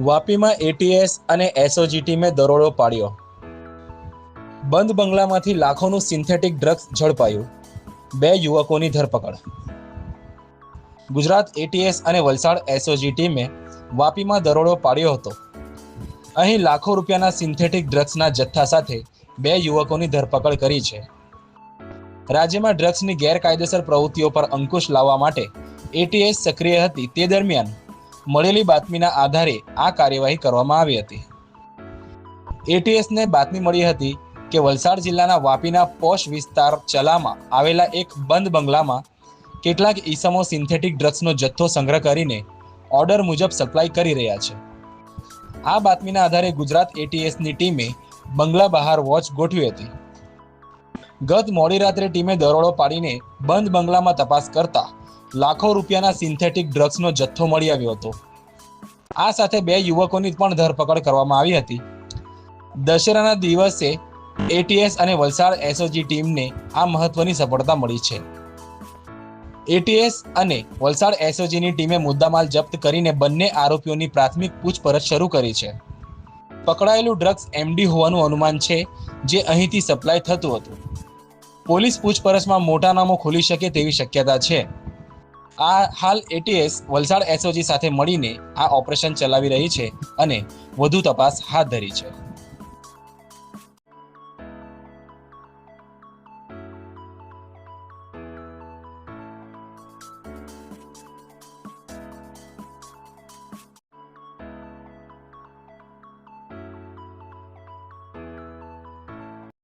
વાપીમાં ATS અને SOG ટીમે દરોડો પાડ્યો. બંધ બંગલામાંથી લાખોનું સિન્થેટિક ડ્રગ્સ ઝડપાયું. બે યુવકોની ધરપકડ. ગુજરાત એટીએસ અને વલસાડ એસઓજી ટીમે વાપીમાં દરોડો પાડ્યો હતો. અહીં લાખો રૂપિયાના સિન્થેટિક ડ્રગ્સના જથ્થા સાથે બે યુવકોની ધરપકડ કરી છે. રાજ્યમાં ડ્રગ્સની ગેરકાયદેસર પ્રવૃત્તિઓ પર અંકુશ લાવવા માટે એટીએસ સક્રિય હતી તે દરમિયાન મળેલી બાતમીના આધારે આ કાર્યવાહી કરવામાં આવી હતી. એટીએસને બાતમી મળી હતી કે વલસાડ જિલ્લાના વાપીના પોશ વિસ્તાર ચલામાં આવેલા એક બંધ બંગલામાં કેટલાક ઈસમો સિન્થેટિક ડ્રગ્સનો જથ્થો સંગ્રહ કરીને ઓર્ડર મુજબ સપ્લાય કરી રહ્યા છે. આ બાતમીના આધારે ગુજરાત એટીએસની ટીમે બંગલા બહાર વોચ ગોઠવી હતી. ગત મોડી રાત્રે ટીમે દરોડો પાડીને બંધ બંગલામાં તપાસ કરતા લાખો રૂપિયાના સિન્થેટિક ડ્રગ્સનો જથ્થો મળી આવ્યો હતો. આ સાથે બે યુવકોની પણ ધરપકડ કરવામાં આવી હતી. દશેરાના દિવસે એટીએસ અને વલસાડ એસઓજી ટીમને આ મહત્વની સફળતા મળી છે. એટીએસ અને વલસાડ એસઓજીની ટીમે મુદ્દામાલ જપ્ત કરીને બંને આરોપીઓની પ્રાથમિક પૂછપરછ શરૂ કરી છે. પકડાયેલું ડ્રગ્સ એમડી હોવાનું અનુમાન છે જે અહીંથી સપ્લાય થતું હતું. પોલીસ પૂછપરછમાં મોટા નામો ખોલી શકે તેવી શક્યતા છે. આ હાલ એટીએસ વલસાડ એસઓજી સાથે મળીને આ ઓપરેશન ચલાવી રહી છે અને વધુ તપાસ હાથ ધરી છે.